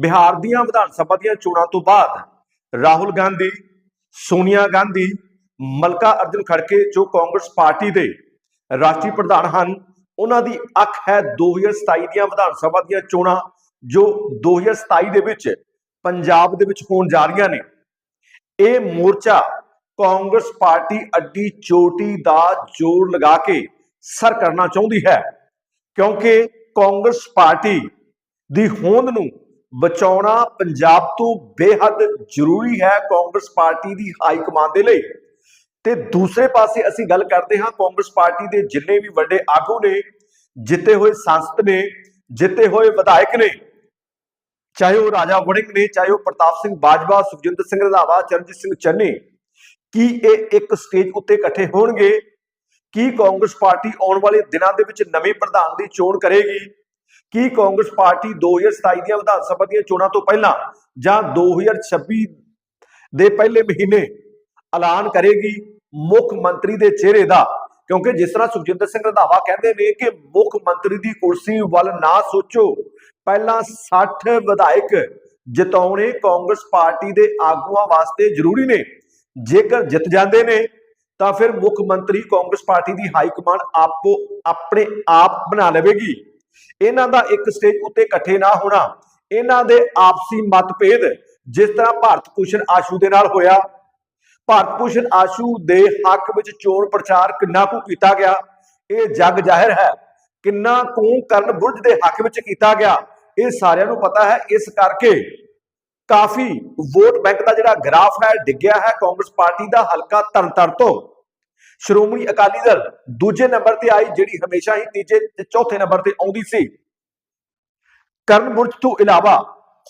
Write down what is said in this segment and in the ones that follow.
ਬਿਹਾਰ ਦੀਆਂ ਵਿਧਾਨ ਸਭਾ ਦੀਆਂ ਚੋਣਾਂ ਤੋਂ ਬਾਅਦ ਰਾਹੁਲ ਗਾਂਧੀ, ਸੋਨੀਆ ਗਾਂਧੀ, ਮਲਕਾ ਅਰਜੁਨ ਖੜਕੇ ਜੋ ਕਾਂਗਰਸ ਪਾਰਟੀ ਦੇ ਰਾਸ਼ਟਰੀ ਪ੍ਰਧਾਨ ਹਨ, ਉਹਨਾਂ ਦੀ ਅੱਖ ਹੈ 2027 ਦੀਆਂ ਵਿਧਾਨ ਸਭਾ ਦੀਆਂ ਚੋਣਾਂ, ਜੋ 2027 ਦੇ ਵਿੱਚ ਪੰਜਾਬ ਦੇ ਵਿੱਚ ਹੋਣ ਜਾ ਰਹੀਆਂ ਨੇ। ਇਹ ਮੋਰਚਾ ਕਾਂਗਰਸ ਪਾਰਟੀ ਅੱਡੀ ਚੋਟੀ ਦਾ ਜੋਰ ਲਗਾ ਕੇ ਸਰ ਕਰਨਾ ਚਾਹੁੰਦੀ ਹੈ, ਕਿਉਂਕਿ ਕਾਂਗਰਸ ਪਾਰਟੀ ਦੀ ਹੋਂਦ ਨੂੰ ਬਚਾਉਣਾ ਪੰਜਾਬ ਤੋਂ ਬੇਹੱਦ ਜ਼ਰੂਰੀ ਹੈ ਕਾਂਗਰਸ ਪਾਰਟੀ ਦੀ ਹਾਈ ਕਮਾਂਡ ਦੇ ਲਈ। ਤੇ ਦੂਸਰੇ ਪਾਸੇ ਅਸੀਂ ਗੱਲ ਕਰਦੇ ਹਾਂ ਕਾਂਗਰਸ ਪਾਰਟੀ ਦੇ ਜਿੰਨੇ ਵੀ ਵੱਡੇ ਆਗੂ ਨੇ, ਜਿੱਤੇ ਹੋਏ ਸੰਸਦ ਨੇ, ਜਿੱਤੇ ਹੋਏ ਵਿਧਾਇਕ ਨੇ, ਚਾਹੇ ਉਹ ਰਾਜਾ ਵੜਿੰਗ ਨੇ, ਚਾਹੇ ਉਹ ਪ੍ਰਤਾਪ ਸਿੰਘ ਬਾਜਵਾ, ਸੁਖਜਿੰਦਰ ਸਿੰਘ ਰੰਧਾਵਾ, ਚਰਨਜੀਤ ਸਿੰਘ ਚੰਨੀ, ਕੀ ਇਹ ਇੱਕ ਸਟੇਜ ਉੱਤੇ ਇਕੱਠੇ ਹੋਣਗੇ? ਕੀ ਕਾਂਗਰਸ ਪਾਰਟੀ ਆਉਣ ਵਾਲੇ ਦਿਨਾਂ ਦੇ ਵਿੱਚ ਨਵੇਂ ਪ੍ਰਧਾਨ ਦੀ ਚੋਣ ਕਰੇਗੀ? ਕੀ ਕਾਂਗਰਸ ਪਾਰਟੀ 2027 ਦੀਆਂ ਵਿਧਾਨ ਸਭਾ ਦੀਆਂ ਚੋਣਾਂ ਤੋਂ ਪਹਿਲਾਂ ਜਾਂ 2026 ਦੇ ਪਹਿਲੇ ਮਹੀਨੇ ਐਲਾਨ ਕਰੇਗੀ ਮੁੱਖ ਮੰਤਰੀ ਦੇ ਚਿਹਰੇ ਦਾ? ਕਿਉਂਕਿ ਜਿਸ ਤਰ੍ਹਾਂ ਸੁਖਜਿੰਦਰ ਸਿੰਘ ਰੰਧਾਵਾ ਕਹਿੰਦੇ ਨੇ ਕਿ ਮੁੱਖ ਮੰਤਰੀ ਦੀ ਕੁਰਸੀ ਵੱਲ ਨਾ ਸੋਚੋ, ਪਹਿਲਾਂ 60 ਵਿਧਾਇਕ ਜਿਤਾਉਣੇ ਕਾਂਗਰਸ ਪਾਰਟੀ ਦੇ ਆਗੂਆਂ ਵਾਸਤੇ ਜ਼ਰੂਰੀ ਨੇ। ਜੇਕਰ ਜਿੱਤ ਜਾਂਦੇ ਨੇ, ਤਾਂ ਫਿਰ ਮੁੱਖ ਮੰਤਰੀ ਕਾਂਗਰਸ ਪਾਰਟੀ ਦੀ ਹਾਈ ਕਮਾਂਡ ਆਪੋ, ਆਪਣੇ ਆਪ ਬਣਾ ਲਵੇਗੀ। ਇਹਨਾਂ ਦਾ ਇੱਕ ਸਟੇਜ ਉੱਤੇ ਇਕੱਠੇ ਨਾ ਹੋਣਾ, ਇਹਨਾਂ ਦੇ ਆਪਸੀ ਮਤਭੇਦ ਜਿਸ ਤਰ੍ਹਾਂ ਭਾਰਤ ਭੂਸ਼ਣ ਆਸ਼ੂ ਦੇ ਨਾਲ ਹੋਇਆ, ਭਾਰਤ ਭੂਸ਼ਣ ਆਸ਼ੂ ਦੇ ਹੱਕ ਵਿੱਚ ਚੋਣ ਪ੍ਰਚਾਰ ਕਿੰਨਾ ਕੁ ਕੀਤਾ ਗਿਆ, ਇਹ ਜਗ ਜ਼ਾਹਿਰ ਹੈ, ਕਿੰਨਾ ਕੁ ਕਰਨ ਬੁਰਜ ਦੇ ਹੱਕ ਵਿੱਚ ਕੀਤਾ ਗਿਆ, ਇਹ ਸਾਰਿਆਂ ਨੂੰ ਪਤਾ ਹੈ, ਇਸ ਕਰਕੇ ਕਾਫੀ ਵੋਟ ਬੈਂਕ ਦਾ ਜਿਹੜਾ ਗ੍ਰਾਫ ਹੈ, ਡਿੱਗਿਆ ਹੈ, ਕਾਂਗਰਸ ਪਾਰਟੀ ਦਾ ਹਲਕਾ ਤਰਨਤਾਰਨ ਤੋਂ। ਸ਼੍ਰੋਮਣੀ ਅਕਾਲੀ ਦਲ ਦੂਜੇ ਨੰਬਰ ਤੇ ਆਈ, ਜਿਹੜੀ ਹਮੇਸ਼ਾ ਹੀ ਤੀਜੇ ਤੇ ਚੌਥੇ ਨੰਬਰ ਤੇ ਆਉਂਦੀ ਸੀ। ਕਰਨ ਬੁਰਜ ਤੋਂ ਇਲਾਵਾ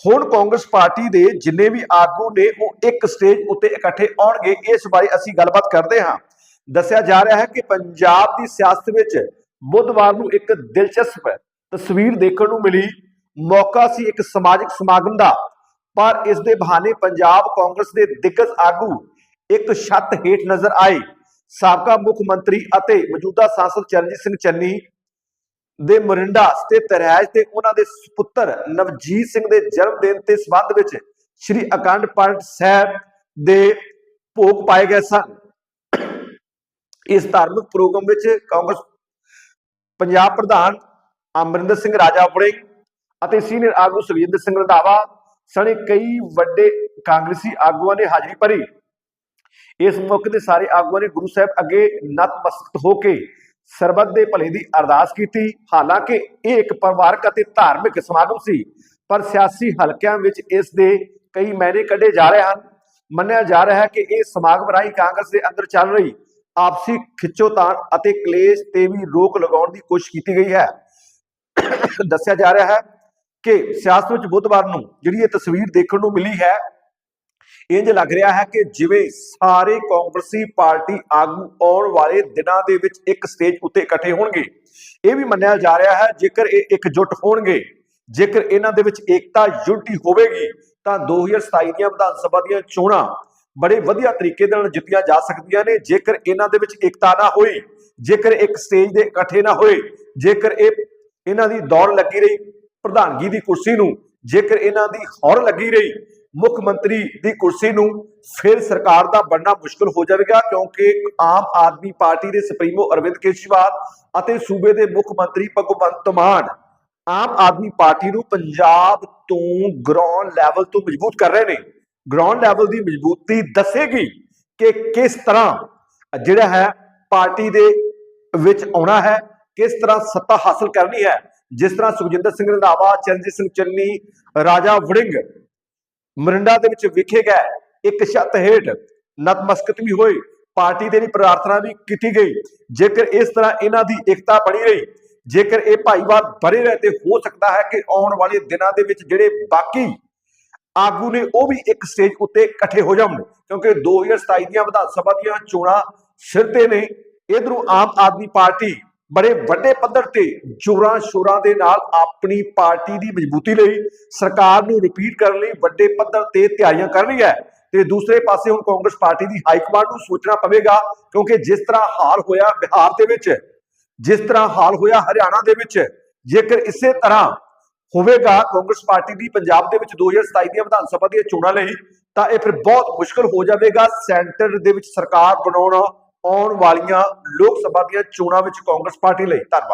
ਹੁਣ ਕਾਂਗਰਸ ਪਾਰਟੀ ਦੇ ਜਿੰਨੇ ਵੀ ਆਗੂ ਨੇ, ਉਹ ਇੱਕ ਸਟੇਜ ਉੱਤੇ ਇਕੱਠੇ ਆਉਣਗੇ। ਇਸ ਬਾਰੇ ਅਸੀਂ ਗੱਲਬਾਤ ਕਰਦੇ ਹਾਂ। ਦੱਸਿਆ ਜਾ ਰਿਹਾ ਹੈ ਕਿ ਪੰਜਾਬ ਦੀ ਸਿਆਸਤ ਵਿੱਚ ਬੁੱਧਵਾਰ ਨੂੰ ਇੱਕ ਦਿਲਚਸਪ ਤਸਵੀਰ ਦੇਖਣ ਨੂੰ ਮਿਲੀ। ਮੌਕਾ ਸੀ ਇੱਕ ਸਮਾਜਿਕ ਸਮਾਗਮ ਦਾ, ਪਰ ਇਸ ਦੇ ਬਹਾਨੇ ਪੰਜਾਬ ਕਾਂਗਰਸ ਦੇ ਦਿੱਗਜ ਆਗੂ ਇੱਕ ਛੱਤ ਹੇਠ ਨਜ਼ਰ ਆਏ। ਸਾਬਕਾ ਮੁੱਖ ਮੰਤਰੀ ਅਤੇ ਮੌਜੂਦਾ ਸਾਂਸਦ ਚਰਨਜੀਤ ਸਿੰਘ ਚੰਨੀ ਦੇ ਮਰਿੰਡਾ ਸਥਿਤ ਰਹਿਜ ਤੇ ਉਹਨਾਂ ਦੇ ਸੁਪੁੱਤਰ ਨਵਜੀਤ ਸਿੰਘ ਦੇ ਜਨਮ ਦਿਨ ਤੇ ਸੰਬੰਧ ਵਿੱਚ ਸ੍ਰੀ ਅਕੰਡ ਪਾਠ ਸਾਹਿਬ ਦੇ ਭੋਗ ਪਾਏ ਗਏ ਸਨ। ਇਸ ਧਾਰਮਿਕ ਪ੍ਰੋਗਰਾਮ ਵਿੱਚ ਕਾਂਗਰਸ ਪੰਜਾਬ ਪ੍ਰਧਾਨ ਅਮਰਿੰਦਰ ਸਿੰਘ ਰਾਜਾ ਵੜਿੰਗ ਅਤੇ ਸੀਨੀਅਰ ਆਗੂ ਸੁਖਜਿੰਦਰ ਸਿੰਘ ਰੰਧਾਵਾ, ਸਣੇ ਕਈ ਵੱਡੇ ਕਾਂਗਰਸੀ ਆਗੂਆਂ ਨੇ ਹਾਜ਼ਰੀ ਭਰੀ। ਇਸ ਮੌਕੇ ਤੇ ਸਾਰੇ ਆਗੂਆਂ ਨੇ ਗੁਰੂ ਸਾਹਿਬ ਅੱਗੇ ਨਤਮਸਤਕ ਹੋ ਕੇ ਸਰਬੱਤ ਦੇ ਭਲੇ ਦੀ ਅਰਦਾਸ ਕੀਤੀ। ਹਾਲਾਂਕਿ ਇਹ ਇੱਕ ਪਰਿਵਾਰਕ ਅਤੇ ਧਾਰਮਿਕ ਸਮਾਗਮ ਸੀ, ਪਰ ਸਿਆਸੀ ਹਲਕਿਆਂ ਵਿੱਚ ਇਸ ਦੇ ਕਈ ਮੈਨੇ ਕੱਢੇ ਜਾ ਰਹੇ ਹਨ। ਮੰਨਿਆ ਜਾ ਰਿਹਾ ਹੈ ਕਿ ਇਹ ਸਮਾਗਮ ਰਾਹੀਂ ਕਾਂਗਰਸ ਦੇ ਅੰਦਰ ਚੱਲ ਰਹੀ ਆਪਸੀ ਖਿੱਚੋਤਾਣ ਅਤੇ ਕਲੇਸ਼ ਤੇ ਵੀ ਰੋਕ ਲਗਾਉਣ ਦੀ ਕੋਸ਼ਿਸ਼ ਕੀਤੀ ਗਈ ਹੈ। ਦੱਸਿਆ ਜਾ ਰਿਹਾ ਹੈ ਕਿ ਸਿਆਸਤ ਵਿੱਚ ਬੁੱਧਵਾਰ ਨੂੰ ਜਿਹੜੀ ਇਹ ਤਸਵੀਰ ਦੇਖਣ ਨੂੰ ਮਿਲੀ ਹੈ ਇੰਜ ਲੱਗ ਰਿਹਾ ਹੈ ਕਿ ਜਿਵੇਂ ਸਾਰੇ ਕਾਂਗਰਸੀ ਪਾਰਟੀ ਆਗੂ ਆਉਣ ਵਾਲੇ ਦਿਨਾਂ ਦੇ ਵਿੱਚ ਇੱਕ ਸਟੇਜ ਉੱਤੇ ਇਕੱਠੇ ਹੋਣਗੇ। ਇਹ ਵੀ ਮੰਨਿਆ ਜਾ ਰਿਹਾ ਹੈ, ਜੇਕਰ ਇਹ ਇਕਜੁੱਟ ਹੋਣਗੇ, ਜੇਕਰ ਇਹਨਾਂ ਦੇ ਵਿੱਚ ਏਕਤਾ, ਯੂਨਿਟੀ ਹੋਵੇਗੀ, ਤਾਂ 2027 ਦੀਆਂ ਵਿਧਾਨ ਸਭਾ ਦੀਆਂ ਚੋਣਾਂ ਬੜੇ ਵਧੀਆ ਤਰੀਕੇ ਦੇ ਨਾਲ ਜਿੱਤੀਆਂ ਜਾ ਸਕਦੀਆਂ ਨੇ। ਜੇਕਰ ਇਹਨਾਂ ਦੇ ਵਿੱਚ ਏਕਤਾ ਨਾ ਹੋਈ, ਜੇਕਰ ਇੱਕ ਸਟੇਜ ਦੇ ਇਕੱਠੇ ਨਾ ਹੋਏ, ਜੇਕਰ ਇਹ ਇਹਨਾਂ ਦੀ ਦੌੜ ਲੱਗੀ ਰਹੀ ਪ੍ਰਧਾਨਗੀ ਦੀ ਕੁਰਸੀ ਨੂੰ, ਜੇਕਰ ਇਹਨਾਂ ਦੀ ਹੌਰ ਲੱਗੀ ਰਹੀ ਮੁੱਖ ਮੰਤਰੀ ਦੀ ਕੁਰਸੀ ਨੂੰ ਫਿਰ ਸਰਕਾਰ ਦਾ ਬਣਨਾ ਮੁਸ਼ਕਲ ਹੋ ਜਾਵੇਗਾ, ਕਿਉਂਕਿ ਆਮ ਆਦਮੀ ਪਾਰਟੀ ਦੇ ਸੁਪਰੀਮੋ ਅਰਵਿੰਦ ਕੇਜਰੀਵਾਲ ਅਤੇ ਸੂਬੇ ਦੇ ਮੁੱਖ ਮੰਤਰੀ ਭਗਵੰਤ ਮਾਨ ਆਮ ਆਦਮੀ ਪਾਰਟੀ ਨੂੰ ਪੰਜਾਬ ਤੋਂ ਗਰਾਊਂਡ ਲੈਵਲ ਤੋਂ ਮਜ਼ਬੂਤ ਕਰ ਰਹੇ ਨੇ। ਗਰਾਊਂਡ ਲੈਵਲ ਦੀ ਮਜ਼ਬੂਤੀ ਦੱਸੇਗੀ ਕਿ ਕਿਸ ਤਰ੍ਹਾਂ ਜਿਹੜਾ ਹੈ ਪਾਰਟੀ ਦੇ ਵਿੱਚ ਆਉਣਾ ਹੈ, ਕਿਸ ਤਰ੍ਹਾਂ ਸੱਤਾ ਹਾਸਲ ਕਰਨੀ ਹੈ। ਜਿਸ ਤਰ੍ਹਾਂ ਸੁਖਜਿੰਦਰ ਸਿੰਘ ਰੰਧਾਵਾ, ਚਰਨਜੀਤ ਸਿੰਘ ਚੰਨੀ, ਰਾਜਾ ਵੜਿੰਗ ਮਰਿੰਡਾ ਦੇ ਵਿੱਚ ਵਿਖੇ ਗਏ। ਇੱਕ ਛੱਤ ਹੇਠ ਨਤਮਸਕਤ ਵੀ ਹੋਏ ਪਾਰਟੀ ਦੇ ਲਈ ਪ੍ਰਾਰਥਨਾ ਵੀ ਕੀਤੀ ਗਈ। ਜੇਕਰ ਇਸ ਤਰ੍ਹਾਂ ਇਹਨਾਂ ਦੀ ਇਕਤਾ ਬਣੀ ਰਹੀ, ਜੇਕਰ ਇਹ ਭਾਈਵਾਲ ਬਣੇ ਰਹੇ, ਤੇ ਹੋ ਸਕਦਾ ਹੈ ਕਿ ਆਉਣ ਵਾਲੇ ਦਿਨਾਂ ਦੇ ਵਿੱਚ ਜਿਹੜੇ ਬਾਕੀ ਆਗੂ ਨੇ, ਉਹ ਵੀ ਇੱਕ ਸਟੇਜ ਉੱਤੇ ਇਕੱਠੇ ਹੋ ਜਾਣ ਕਿਉਂਕਿ 2027 ਦੀਆਂ ਵਿਧਾਨ ਸਭਾ ਦੀਆਂ ਚੋਣਾਂ ਸਿਰ ਤੇ ਨੇ। ਇਧਰੋਂ ਆਮ ਆਦਮੀ ਪਾਰਟੀ ਬੜੇ ਵੱਡੇ ਪੱਧਰ ਤੇ ਜੋਰਾਂ ਸ਼ੋਰਾਂ ਦੇ ਨਾਲ ਆਪਣੀ ਪਾਰਟੀ ਦੀ ਮਜ਼ਬੂਤੀ ਲਈ ਸਰਕਾਰ ਨੂੰ ਰਿਪੀਟ ਕਰਨ ਲਈ ਵੱਡੇ ਪੱਧਰ ਤੇ ਤਿਆਰੀਆਂ ਕਰ ਰਹੀ ਹੈ। ਤੇ ਦੂਸਰੇ ਪਾਸੇ ਹੁਣ ਕਾਂਗਰਸ ਪਾਰਟੀ ਦੀ ਹਾਈ ਕਮਾਂਡ ਨੂੰ ਸੋਚਣਾ ਪਵੇਗਾ, ਕਿਉਂਕਿ ਜਿਸ ਤਰ੍ਹਾਂ ਹਾਲ ਹੋਇਆ ਬਿਹਾਰ ਦੇ ਵਿੱਚ, ਜਿਸ ਤਰ੍ਹਾਂ ਹਾਲ ਹੋਇਆ ਹਰਿਆਣਾ ਦੇ ਵਿੱਚ, ਜੇਕਰ ਇਸੇ ਤਰ੍ਹਾਂ ਹੋਵੇਗਾ ਕਾਂਗਰਸ ਪਾਰਟੀ ਦੀ ਪੰਜਾਬ ਦੇ ਵਿੱਚ 2027 ਦੀਆਂ ਵਿਧਾਨ ਸਭਾ ਦੀਆਂ ਚੋਣਾਂ ਲਈ, ਤਾਂ ਇਹ ਫਿਰ ਬਹੁਤ ਮੁਸ਼ਕਲ ਹੋ ਜਾਵੇਗਾ ਸੈਂਟਰ ਦੇ ਵਿੱਚ ਸਰਕਾਰ ਬਣਾਉਣਾ ਆਉਣ ਵਾਲੀਆਂ ਲੋਕ ਸਭਾ ਦੀਆਂ ਚੋਣਾਂ ਵਿੱਚ ਕਾਂਗਰਸ ਪਾਰਟੀ ਲਈ ਧੰਨਵਾਦ।